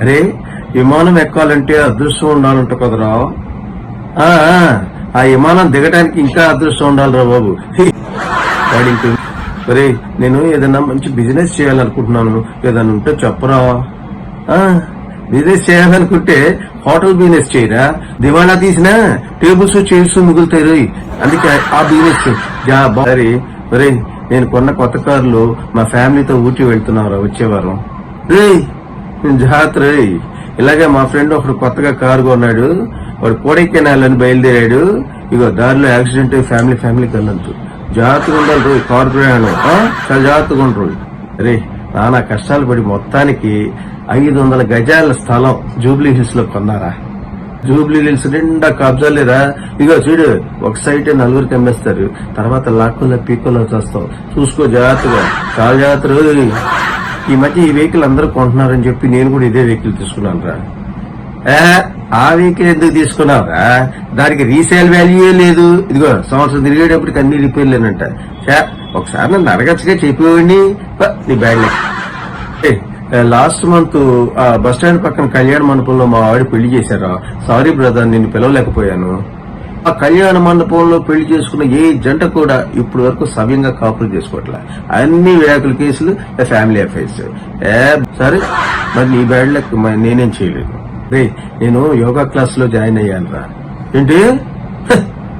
అరే విమానం ఎక్కాలంటే అదృష్టం ఉండాలంట కదరా? ఆ, ఆ, విమానం దిగడానికి ఇంకా అదృష్టం ఉండాలిరా బాబు. వాడింటి ఒరే నేను ఏదైనా మంచి బిజినెస్ చేయాలనుకుంటున్నాను. ఏదైనా ఉంటే చెప్పరా? బిజినెస్ చేయాలనుకుంటే హోటల్ బిజినెస్ చేయరా? దివాళా తీసినా టేబుల్స్ చైర్స్ మిగులుతాయి. రోయ్ అందుకే ఆ బిజినెస్ జా బారి నేను కొన్న కొత్త కారులో మా ఫ్యామిలీతో ఊటీ వెళ్తున్నారా వచ్చేవారం రే జాతర ఇలాగే మా ఫ్రెండ్ ఒకడు కొత్తగా కారు కొన్నాడు. వాడు కోడైకెనాల్ అని బయలుదేరాడు. ఇగో దారిలో యాక్సిడెంట్ ఫ్యామిలీ ఫ్యామిలీ కలదు జాగ్రత్తగా ఉండాలి రోజు కారు ప్రయాణం. చాలా జాగ్రత్తగా ఉండరు రే నానా కష్టాలు పడి మొత్తానికి ఐదు వందల గజాల స్థలం జూబ్లీ హిల్స్లో కొన్నారా? జూబ్లీ హిల్స్ నిండా కబ్జాలేరా ఇగో చూడు ఒక సైడ్ నలుగురికి అమ్మేస్తారు తర్వాత లాక్కుల్లో పీక్కుల్లో చేస్తావు చూసుకో జాగ్రత్తగా. చాలా జాగ్రత్త ఈ మధ్య ఈ వెహికల్ అందరూ కొంటున్నారని చెప్పి నేను కూడా ఇదే వెహికల్ తీసుకున్నాను రా. ఏ, ఆ వెహికల్ ఎందుకు తీసుకున్నావురా దానికి రీసేల్ వాల్యూ లేదు. ఇదిగో సంవత్సరం తిరిగేటప్పటికి అన్ని రిపేర్లేనంట ఛే, ఒకసారి నన్ను అడగచ్చుగా చెప్పేవాడిని. నీ బ్యాగ్ లాస్ట్ మంత్ ఆ బస్ స్టాండ్ పక్కన కళ్యాణ మండపంలో మా ఆవిడ పెళ్ళి చేశారా. సారీ బ్రదర్ నిన్ను పిలవలేకపోయాను. ఆ కళ్యాణ మండపంలో పెళ్ళి చేసుకున్న ఏ జంట కూడా ఇప్పటి వరకు సవ్యంగా కాపులు చేసుకోవట్లే. అన్ని విడాకుల కేసులు ఫ్యామిలీ అఫైర్స్ ఏ. సరే మరి నీ బ్యాడ్ లెక్క నేనేం చేయలేదు. రే నేను యోగా క్లాస్లో జాయిన్ అయ్యాను రా. ఏంటి?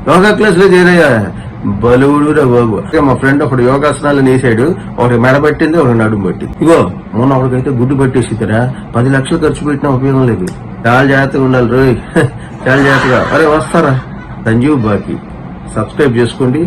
యోగా క్లాస్లో జాయిన్ అయ్యా? బలువుడు రా బాబు. మా ఫ్రెండ్ ఒకడు యోగాసనాలు నేసాడు ఒకటి మెడ పట్టింది ఒకటి నడుము పట్టింది. ఇగో మొన్న ఒకడికైతే గుడ్డు పట్టేసిద్దరా పది లక్షలు ఖర్చు పెట్టినా ఉపయోగం లేదు. చాలా జాగ్రత్తగా ఉండాలి రోయ్. చాలా జాగ్రత్తగా. అరే వస్తారా? సంజీవ్ బాకి. సబ్స్క్రైబ్ చేసుకోండి.